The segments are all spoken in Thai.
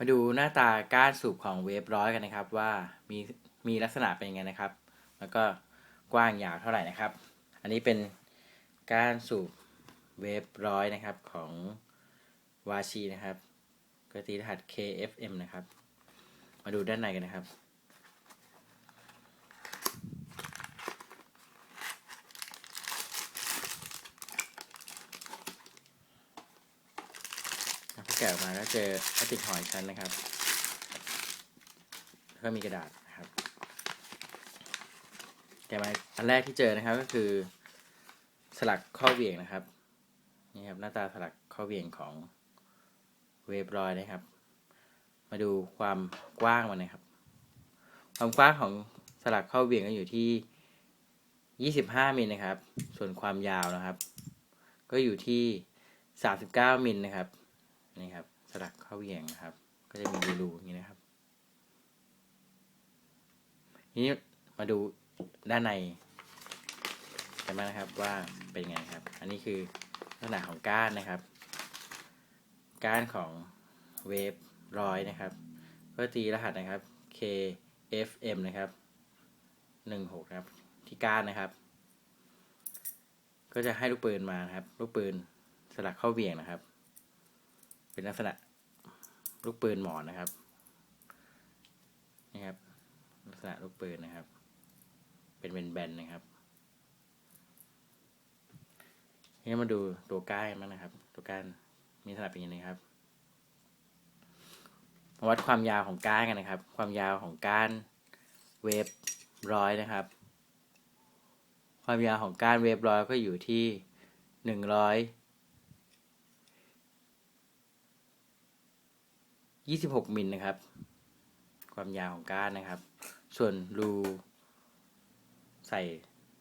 มาดูหน้าตาก้านสูบของเวฟร้อยกันนะครับ ว่ามีมีลักษณะเป็นยังไงนะครับ แล้วก็กว้างยาวเท่าไหร่นะครับ อันนี้เป็นก้านสูบเวฟร้อยนะครับของวาชีนะครับก็ตีรหัส KFM นะครับ มาดูด้านในกันนะครับ แกะออกมาก็เจอพลาสติกห่ออีกชั้นนะครับแล้วก็มีกระดาษนะครับ แกะมาอันแรกที่เจอนะครับก็คือสลักข้อเหวี่ยงนะครับนี่ครับหน้าตาสลักข้อเหวี่ยงของเวฟรอยนะครับ มาดูความกว้างมันนะครับ ความกว้างของสลักข้อเหวี่ยงก็อยู่ที่ 25มิลนะครับ ส่วนความยาวนะครับ ก็อยู่ที่ 39มิลนะครับ นี่ครับ สลักเข้าเหวี่ยงนะครับ ก็จะมีรูๆอย่างนี้นะครับทีนี้มาดูด้านในกันบ้างนะครับว่าเป็นไงครับ อันนี้คือลักษณะของก้านนะครับ ก้านของเวฟร้อยนะครับก็ตีรหัสนะครับ KFM นะครับหนึ่งหกครับ ที่ก้านนะครับ ก็จะให้ลูกปืนมานะครับ ลูกปืนสลักเข้าเวี่ยงนะครับ เป็นลักษณะลูกปืนหมอนนะครับนี่ครับ ลักษณะลูกปืนนะครับ เป็นแบนๆนะครับทีนี้มาดูตัวก้านกันบ้างนะครับ ตัวก้านมีลักษณะเป็นยังไงครับมาวัดความยาวของก้านกันนะครับ ความยาวของก้านเวฟร้อยนะครับ ความยาวของก้านเวฟร้อยก็อยู่ที่หนึ่งร้อย 26 มิลนะครับ ความยาวของก้านนะครับ ส่วนรูใส่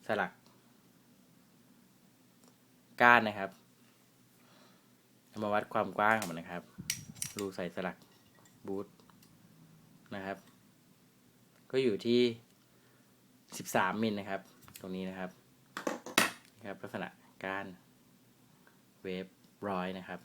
สลักก้านนะครับมาวัดความกว้างของมันนะครับ รูใส่สลักบูทนะครับ ก็อยู่ที่ 13 มิลนะครับ ตรงนี้นะครับนะครับลักษณะก้านเวฟร้อยนะครับ